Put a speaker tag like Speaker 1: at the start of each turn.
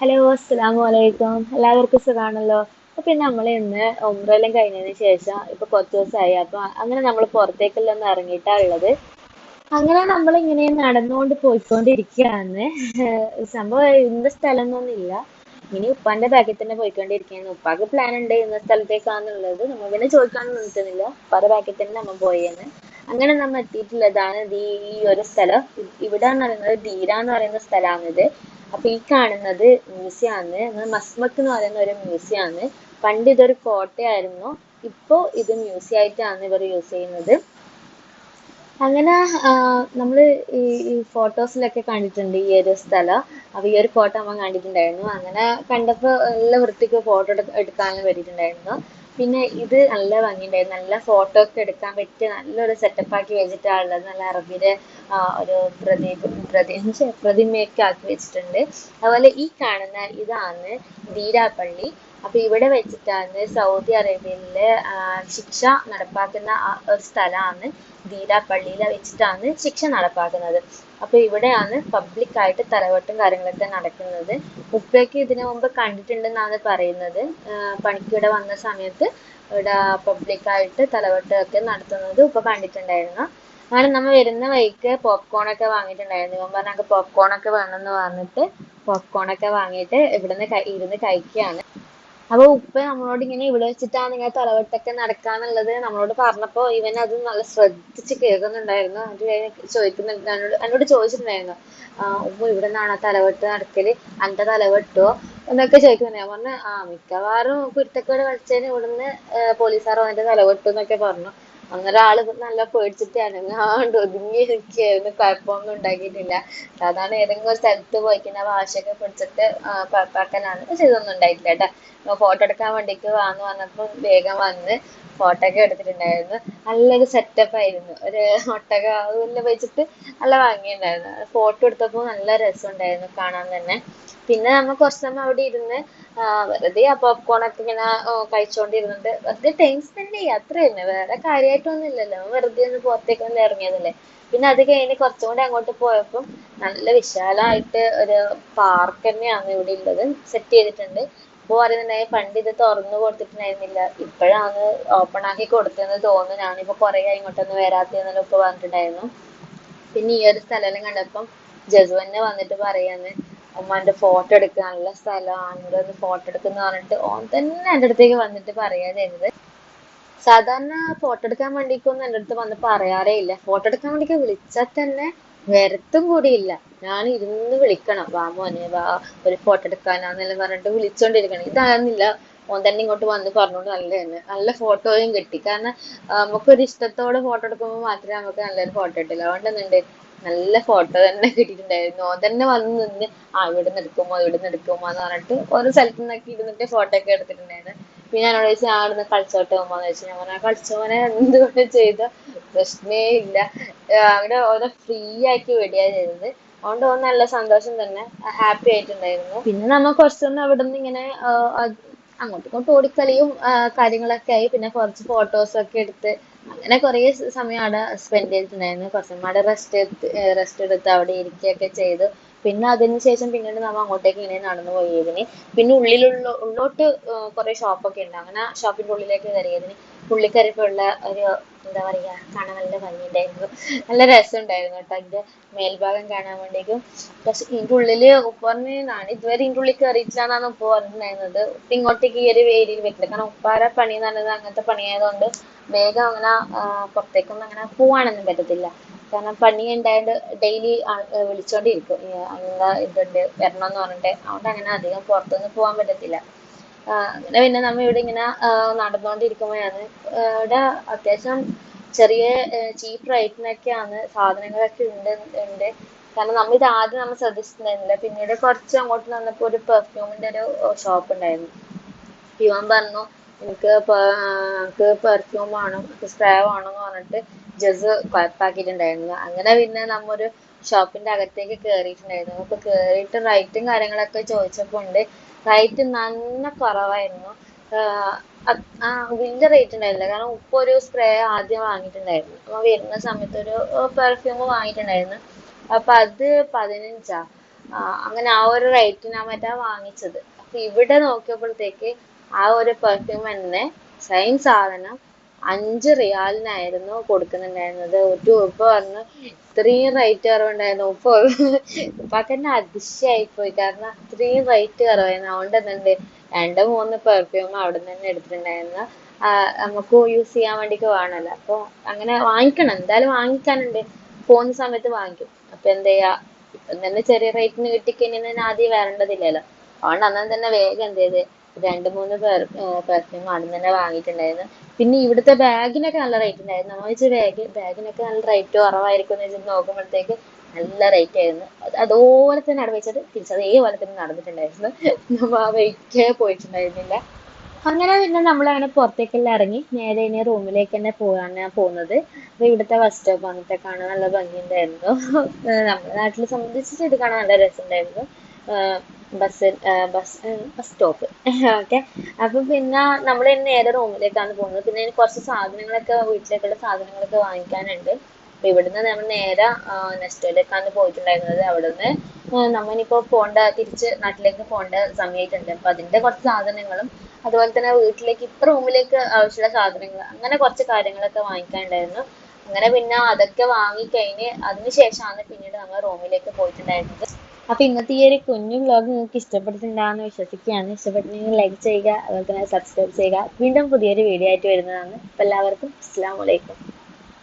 Speaker 1: Hello അസ്സലാമു അലൈക്കും എല്ലാവർക്കും സുഖാണല്ലോ? അപ്പൊ നമ്മൾ ഇന്ന് ഒമ്പതെല്ലാം കഴിഞ്ഞതിന് ശേഷം ഇപ്പൊ കുറച്ച് ദിവസമായി. അപ്പൊ അങ്ങനെ നമ്മൾ പുറത്തേക്കെല്ലാം ഒന്ന് ഇറങ്ങിയിട്ടാ ഉള്ളത്. അങ്ങനെ നമ്മൾ ഇങ്ങനെ നടന്നുകൊണ്ട് പോയിക്കൊണ്ടിരിക്കുകയാണ്. സംഭവം ഇന്ന സ്ഥലം എന്നൊന്നുമില്ല ഇനി ഉപ്പാന്റെ ബാക്കിൽ തന്നെ പോയിക്കൊണ്ടിരിക്കുകയാണ്. ഉപ്പാക്ക് പ്ലാൻ ഉണ്ട് ഇന്ന സ്ഥലത്തേക്കാന്നുള്ളത്. നമ്മൾ പിന്നെ ചോദിക്കാൻ നിൽക്കുന്നില്ല ഉപ്പാന്റെ ബാക്കിൽ തന്നെ നമ്മൾ പോയെന്ന് അങ്ങനെ നമ്മൾ എത്തിയിട്ടുള്ളതാണ് ഈ ഒരു സ്ഥലം. ഇവിടെ എന്ന് പറയുന്നത് ധീര എന്ന് പറയുന്ന സ്ഥലമാണിത്. അപ്പൊ ഈ കാണുന്നത് മ്യൂസിയം ആണ് മസ്മക്ക് എന്ന് പറയുന്ന ഒരു മ്യൂസിയം ആണ് പണ്ട് ഇതൊരു കോട്ടയായിരുന്നു. ഇപ്പോ ഇത് മ്യൂസിയം ആയിട്ടാണ് ഇവർ യൂസ് ചെയ്യുന്നത്. അങ്ങനെ നമ്മൾ ഈ ഫോട്ടോസിലൊക്കെ കണ്ടിട്ടുണ്ട് ഈ ഒരു സ്ഥലം. അപ്പൊ ഈ ഒരു കോട്ട നമ്മൾ കണ്ടിട്ടുണ്ടായിരുന്നു. അങ്ങനെ കണ്ടപ്പോൾ നല്ല വൃത്തിക്ക് ഫോട്ടോ എടുക്കാനും പറ്റിയിട്ടുണ്ടായിരുന്നു പിന്നെ ഇത് നല്ല ഭംഗിയുണ്ടായിരുന്നു നല്ല ഫോട്ടോ ഒക്കെ എടുക്കാൻ പറ്റിയ നല്ലൊരു സെറ്റപ്പ് ആക്കി വെച്ചിട്ടാണ് ഉള്ളത് നല്ല അറബിയുടെ ഒരു പ്രതി പ്രതിമയൊക്കെ ആക്കി വെച്ചിട്ടുണ്ട്. അതുപോലെ ഈ കാണുന്ന ഇതാണ് ധീരാപ്പള്ളി. അപ്പൊ ഇവിടെ വെച്ചിട്ടാണ് സൗദി അറേബ്യയിലെ ശിക്ഷ നടപ്പാക്കുന്ന ഒരു സ്ഥലമാണ് ദീല പള്ളിയിൽ വെച്ചിട്ടാണ് ശിക്ഷ നടപ്പാക്കുന്നത്. അപ്പൊ ഇവിടെയാണ് പബ്ലിക് ആയിട്ട് തലവട്ടും കാര്യങ്ങളൊക്കെ നടക്കുന്നത്. ഉപ്പയ്ക്ക് ഇതിനു മുമ്പ് കണ്ടിട്ടുണ്ടെന്നാണ് പറയുന്നത്. പണിക്കിവിടെ വന്ന സമയത്ത് ഇവിടെ പബ്ലിക് ആയിട്ട് തലവെട്ടൊക്കെ നടത്തുന്നത് ഉപ്പ കണ്ടിട്ടുണ്ടായിരുന്നു. അങ്ങനെ നമ്മൾ വരുന്ന വഴിക്ക് പോപ്കോൺ ഒക്കെ വാങ്ങിയിട്ടുണ്ടായിരുന്നു. ഇവൻ പറഞ്ഞ പോപ്കോൺ ഒക്കെ വേണമെന്ന് പറഞ്ഞിട്ട് പോപ്കോൺ ഒക്കെ വാങ്ങിയിട്ട് ഇവിടുന്ന് ഇരുന്ന് കഴിക്കുകയാണ്. അപ്പൊ ഉപ്പ നമ്മളോട് ഇങ്ങനെ ഇവിടെ വെച്ചിട്ടാണ് ഇങ്ങനെ തലവെട്ടൊക്കെ നടക്കാന്നുള്ളത് നമ്മളോട് പറഞ്ഞപ്പോ ഇവൻ അത് നല്ല ശ്രദ്ധിച്ച് കേൾക്കുന്നുണ്ടായിരുന്നു. കഴിഞ്ഞ് ചോദിക്കുന്നുണ്ട്. എന്നോട് എന്നോട് ചോദിച്ചിട്ടുണ്ടായിരുന്നു. ഉമ്മ ഇവിടെ നിന്നാണ് തലവെട്ട് നടക്കൽ? അന്റെ തലവെട്ടോ? എന്നൊക്കെ ചോദിക്കുന്നുണ്ട്. ഞാൻ പറഞ്ഞു ആ മിക്കവാറും കുരുത്തക്കേട് കളിച്ചതിന് ഇവിടുന്ന് പോലീസുകാർ വന്നിട്ട് തലവെട്ടു എന്നൊക്കെ പറഞ്ഞു. അന്നേരം ആൾ നല്ല പേടിച്ചിട്ട് അനങ്ങാണ്ട് ഒതുങ്ങി ഇരിക്കുകയായിരുന്നു. കുഴപ്പമൊന്നും ഉണ്ടാക്കിയിട്ടില്ല. സാധാരണ ഏതെങ്കിലും ഒരു സ്ഥലത്ത് പോയിക്കുന്ന വാശിയൊക്കെ പിടിച്ചിട്ട് കുഴപ്പമാക്കലാണ് പക്ഷെ ഇതൊന്നും ഉണ്ടായിട്ടില്ല കേട്ടോ. ഫോട്ടോ എടുക്കാൻ വേണ്ടിക്ക് വാന്ന് പറഞ്ഞപ്പോൾ വേഗം വന്ന് ഫോട്ടോ ഒക്കെ എടുത്തിട്ടുണ്ടായിരുന്നു. നല്ലൊരു സെറ്റപ്പ് ആയിരുന്നു. ഒരു ഒട്ടക അതെല്ലാം വെച്ചിട്ട് നല്ല വാങ്ങിയിട്ടുണ്ടായിരുന്നു ഫോട്ടോ എടുത്തപ്പോൾ നല്ല രസമുണ്ടായിരുന്നു കാണാൻ തന്നെ. പിന്നെ നമ്മൾ കുറച്ച് സമയം അവിടെ ഇരുന്ന് വെറുതെ ആ പോപ്കോൺ ഒക്കെ ഇങ്ങനെ കഴിച്ചോണ്ടിരുന്നിട്ട് വെറുതെ ടൈം സ്പെൻഡ് ചെയ്യുക അത്ര തന്നെ വേറെ കാര്യമായിട്ടൊന്നും ഇല്ലല്ലോ വെറുതെ ഒന്ന് പുറത്തേക്ക് ഒന്ന് ഇറങ്ങിയതല്ലേ. പിന്നെ അത് കഴിഞ്ഞ് കുറച്ചും കൂടി അങ്ങോട്ട് പോയപ്പോൾ നല്ല വിശാലമായിട്ട് ഒരു പാർക്ക് തന്നെയാണ് ഇവിടെ ഉള്ളത്. സെറ്റ് ചെയ്തിട്ടുണ്ട്. ഇപ്പൊ പറയുന്നുണ്ടായി പണ്ട് ഇത് തുറന്നു കൊടുത്തിട്ടുണ്ടായിരുന്നില്ല. ഇപ്പോഴാണ് ഓപ്പൺ ആക്കി കൊടുത്തതെന്ന് തോന്നുന്നു. ഞാനിപ്പോ കൊറേ ഇങ്ങോട്ടൊന്നും വരാത്തതെന്നെല്ലാം ഇപ്പൊ പറഞ്ഞിട്ടുണ്ടായിരുന്നു. പിന്നെ ഈ ഒരു സ്ഥലം കണ്ടപ്പം ജസുവന്നെ വന്നിട്ട് പറയാന്ന്. ഉമ്മാന്റെ ഫോട്ടോ എടുക്കുക നല്ല സ്ഥലമാണ്. ഇവിടെ ഫോട്ടോ എടുക്കുന്ന പറഞ്ഞിട്ട് ഓൻ തന്നെ എന്റെ അടുത്തേക്ക് വന്നിട്ട് പറയാ ചെയ്തത്. സാധാരണ ഫോട്ടോ എടുക്കാൻ വേണ്ടിക്കൊന്നും എന്റെ അടുത്ത് വന്ന് പറയാറേ ഇല്ല. ഫോട്ടോ എടുക്കാൻ വേണ്ടിക്ക് വിളിച്ചാൽ തന്നെ വരത്തും കൂടിയില്ല ഞാൻ ഇരുന്ന് വിളിക്കണം. വാ മോനെ വാ ഒരു ഫോട്ടോ എടുക്കാനാന്നെല്ലാം പറഞ്ഞിട്ട് വിളിച്ചോണ്ടിരിക്കണം. ഇതാകുന്നില്ല ഓൻ തന്നെ ഇങ്ങോട്ട് വന്ന് പറഞ്ഞോണ്ട് നല്ല തന്നെ നല്ല ഫോട്ടോയും കിട്ടി. കാരണം നമുക്കൊരു ഇഷ്ടത്തോടെ ഫോട്ടോ എടുക്കുമ്പോൾ മാത്രമേ നമുക്ക് നല്ലൊരു ഫോട്ടോ കിട്ടില്ല അതുകൊണ്ട് എന്തുണ്ട് നല്ല ഫോട്ടോ തന്നെ കിട്ടിയിട്ടുണ്ടായിരുന്നു. ഓൻ തന്നെ വന്ന് നിന്ന് ആ ഇവിടുന്ന് എടുക്കുമോ ഇവിടുന്ന് എടുക്കുമോ എന്ന് പറഞ്ഞിട്ട് ഓരോ സ്ഥലത്തു നിന്നൊക്കെ ഇരുന്നിട്ട് ഫോട്ടോ ഒക്കെ എടുത്തിട്ടുണ്ടായിരുന്നു. പിന്നെ എന്നോട് ചോദിച്ചു ആ അവിടുന്ന് കളിച്ചോട്ടെ ഉമ്മന്ന് ചോദിച്ചു. ഞാൻ പറഞ്ഞു കളിച്ചോനെ എന്തുകൊണ്ട് ചെയ്ത? പ്രശ്നേ ഇല്ല. അവിടെ ഓരോ ഫ്രീ ആക്കി വിടുക ചെയ്തത് അതുകൊണ്ട് ഓൻ നല്ല സന്തോഷം തന്നെ ഹാപ്പി ആയിട്ടുണ്ടായിരുന്നു. പിന്നെ നമ്മൾ കുറച്ചൊന്നും അവിടെ നിന്ന് ഇങ്ങനെ അങ്ങോട്ടും ഇങ്ങോട്ടും ഓടിക്കളിയും കാര്യങ്ങളൊക്കെ ആയി. പിന്നെ കുറച്ച് ഫോട്ടോസ് ഒക്കെ എടുത്ത് അങ്ങനെ കുറേ സമയം അവിടെ സ്പെൻഡ് ചെയ്തിട്ടുണ്ടായിരുന്നു. കുറച്ചും അവിടെ റെസ്റ്റ് എടുത്ത് റെസ്റ്റ് എടുത്ത് അവിടെ ഇരിക്കുകയൊക്കെ ചെയ്തു. പിന്നെ അതിന് ശേഷം പിന്നീട് നമ്മൾ അങ്ങോട്ടേക്ക് ഇങ്ങനെ നടന്നു പോയതിന് പിന്നെ ഉള്ളിലുള്ള ഉള്ളോട്ട് കുറെ ഷോപ്പൊക്കെ ഉണ്ട്. അങ്ങനെ ഷോപ്പിന്റെ ഉള്ളിലേക്ക് കയറിയതിന് കയറിയപ്പോഴുള്ള ഒരു എന്താ പറയാ കാണാൻ നല്ല ഭംഗിയുണ്ടായിരുന്നു. നല്ല രസമുണ്ടായിരുന്നു കേട്ടോ അതിന്റെ മേൽഭാഗം കാണാൻ വേണ്ടിക്കും പക്ഷെ ഇതിന്റെ ഉള്ളിൽ ഉപ്പ പറഞ്ഞ് ഞാൻ ഇതുവരെ ഇതിന്റെ ഉള്ളിൽ കയറിയിട്ടില്ലാന്നാണ് ഉപ്പ പറഞ്ഞിട്ടുണ്ടായിരുന്നത്. ഉപ്പ ഇങ്ങോട്ടേക്ക് ഈ ഒരു ഏരിയയിൽ വെക്കില്ല കാരണം ഉപ്പാര പണി എന്ന് പറഞ്ഞത് അങ്ങനത്തെ പണിയായതുകൊണ്ട് വേഗം അങ്ങനെ പുറത്തേക്കൊന്നും അങ്ങനെ പോവാനൊന്നും പറ്റത്തില്ല. കാരണം പണി ഉണ്ടായത് ഡെയിലി വിളിച്ചോണ്ടിരിക്കും. ഇന്ന ഇതുണ്ട് വരണം എന്ന് പറഞ്ഞിട്ട്. അതുകൊണ്ട് അങ്ങനെ അധികം പുറത്തൊന്നും പോകാൻ പറ്റത്തില്ല. അങ്ങനെ പിന്നെ നമ്മ ഇവിടെ ഇങ്ങനെ നടന്നുകൊണ്ടിരിക്കുമ്പോഴാണ് ഇവിടെ അത്യാവശ്യം ചെറിയ ചീപ്പ് റേറ്റിനൊക്കെയാണ് സാധനങ്ങളൊക്കെ ഉണ്ട് ഉണ്ട്. കാരണം നമ്മ ഇത് ആദ്യം നമ്മൾ ശ്രദ്ധിച്ചിട്ടുണ്ടായിരുന്നില്ല. പിന്നീട് കുറച്ച് അങ്ങോട്ട് വന്നപ്പോൾ ഒരു പെർഫ്യൂമിന്റെ ഒരു ഷോപ്പ് ഉണ്ടായിരുന്നു. ഇവൻ പറഞ്ഞു എനിക്ക് എനിക്ക് പെർഫ്യൂം വേണം സ്പ്രേ വേണം എന്ന് പറഞ്ഞിട്ട് ജസ് കുഴപ്പാക്കിയിട്ടുണ്ടായിരുന്നു അങ്ങനെ പിന്നെ നമ്മ ഒരു ഷോപ്പിന്റെ അകത്തേക്ക് കയറിയിട്ടുണ്ടായിരുന്നു അപ്പൊ കയറിയിട്ട് റേറ്റും കാര്യങ്ങളൊക്കെ ചോദിച്ചപ്പോൾ ഉണ്ട്. റേറ്റ് നല്ല കുറവായിരുന്നു. വലിയ റേറ്റ് ഉണ്ടായിരുന്നില്ല. കാരണം ഉപ്പ് ഒരു സ്പ്രേ ആദ്യം വാങ്ങിയിട്ടുണ്ടായിരുന്നു. അപ്പൊ വരുന്ന സമയത്ത് ഒരു പെർഫ്യൂം വാങ്ങിയിട്ടുണ്ടായിരുന്നു. അപ്പൊ അത് പതിനഞ്ചാ. അങ്ങനെ ആ ഒരു റേറ്റിനാ മറ്റാ വാങ്ങിച്ചത്. അപ്പൊ ഇവിടെ നോക്കിയപ്പോഴത്തേക്ക് ആ ഒരു പെർഫ്യൂം തന്നെ സെയിം സാധനം. അഞ്ച് റിയാലിനായിരുന്നു കൊടുക്കുന്നുണ്ടായിരുന്നത്. ഒരു ഉപ്പ പറഞ്ഞു ഇത്രയും റേറ്റ് കുറവുണ്ടായിരുന്നു. ഉപ്പ ഉപ്പാക്ക് തന്നെ അതിശയായി പോയി കാരണം അത്രയും റേറ്റ് കുറവായിരുന്നു. അതുകൊണ്ട് എന്തുണ്ട്? രണ്ട് മൂന്ന് പെർഫ്യൂം അവിടെ നിന്ന് തന്നെ എടുത്തിട്ടുണ്ടായിരുന്നു. ആഹ് നമുക്ക് യൂസ് ചെയ്യാൻ വേണ്ടിയിട്ട് വേണമല്ലോ. അപ്പൊ അങ്ങനെ വാങ്ങിക്കണം. എന്തായാലും വാങ്ങിക്കാനുണ്ട്. പോകുന്ന സമയത്ത് വാങ്ങിക്കും. അപ്പൊ എന്താ ചെയ്യാ? ഇപ്പം തന്നെ ചെറിയ റേറ്റിന് കിട്ടിക്കഴിഞ്ഞാൽ ആദ്യം വരേണ്ടതില്ലല്ലോ. അതുകൊണ്ട് അന്നേരം തന്നെ വേഗം എന്ത് ചെയ്ത് രണ്ട് മൂന്ന് പെർ പെർഫ്യൂം അന്ന് തന്നെ വാങ്ങിയിട്ടുണ്ടായിരുന്നു. പിന്നെ ഇവിടുത്തെ ബാഗിനൊക്കെ നല്ല റേറ്റ് ഉണ്ടായിരുന്നു. നമ്മൾ വെച്ച ബാഗ് ബാഗിനൊക്കെ നല്ല റേറ്റ് കുറവായിരിക്കും എന്ന് വെച്ചിട്ട് നോക്കുമ്പോഴത്തേക്ക് നല്ല റേറ്റ് ആയിരുന്നു. അത് അതുപോലെ തന്നെ അവിടെ വെച്ചിട്ട് തിരിച്ച് അതേപോലെ തന്നെ നടന്നിട്ടുണ്ടായിരുന്നു. നമ്മ ആ വെയിറ്റേ പോയിട്ടുണ്ടായിരുന്നില്ല. അങ്ങനെ പിന്നെ നമ്മൾ അങ്ങനെ പുറത്തേക്കെല്ലാം ഇറങ്ങി നേരെ ഇനി റൂമിലേക്ക് തന്നെ പോകാനാണ് പോകുന്നത്. അപ്പൊ ഇവിടുത്തെ ബസ് സ്റ്റോപ്പ് അങ്ങനത്തെ കാണാൻ നല്ല ഭംഗിയുണ്ടായിരുന്നു. നമ്മുടെ നാട്ടിലെ സംബന്ധിച്ചിട്ട് ഇത് കാണാൻ നല്ല രസമുണ്ടായിരുന്നു. Bus bus bus stop okay അപ്പൊ പിന്നെ നമ്മൾ നേരെ റൂമിലേക്കാണ് പോകുന്നത്. പിന്നെ കുറച്ച് സാധനങ്ങളൊക്കെ വീട്ടിലേക്കുള്ള സാധനങ്ങളൊക്കെ വാങ്ങിക്കാനുണ്ട്. അപ്പൊ ഇവിടുന്ന് നമ്മൾ നേരെ നെസ്റ്റോയിലേക്കാണ് പോയിട്ടുണ്ടായിരുന്നത്. അവിടുന്ന് നമ്മ ഇനിയിപ്പോ പോണ്ട തിരിച്ച് നാട്ടിലേക്ക് പോണ്ട സമയമായിട്ടുണ്ട് അപ്പൊ അതിന്റെ കുറച്ച് സാധനങ്ങളും അതുപോലെ തന്നെ വീട്ടിലേക്ക് ഇപ്പൊ റൂമിലേക്ക് ആവശ്യമുള്ള സാധനങ്ങൾ അങ്ങനെ കുറച്ച് കാര്യങ്ങളൊക്കെ വാങ്ങിക്കാനുണ്ടായിരുന്നു. അങ്ങനെ പിന്നെ അതൊക്കെ വാങ്ങിക്കഴിഞ്ഞ് അതിന് ശേഷമാണ് പിന്നീട് നമ്മൾ റൂമിലേക്ക് പോയിട്ടുണ്ടായിരുന്നത്. അപ്പൊ ഇന്നത്തെ ഈ ഒരു കുഞ്ഞു വ്ലോഗ് നിങ്ങൾക്ക് ഇഷ്ടപ്പെട്ടിട്ടുണ്ടാകുമെന്ന് വിശ്വസിക്കുകയാണ്. ഇഷ്ടപ്പെട്ടിട്ടുണ്ടെങ്കിൽ ലൈക്ക് ചെയ്യുക അതുപോലെ തന്നെ സബ്സ്ക്രൈബ് ചെയ്യുക. വീണ്ടും പുതിയൊരു വീഡിയോ ആയിട്ട് വരുന്നതാണ്. അപ്പൊ എല്ലാവർക്കും അസ്സാം വലൈക്കും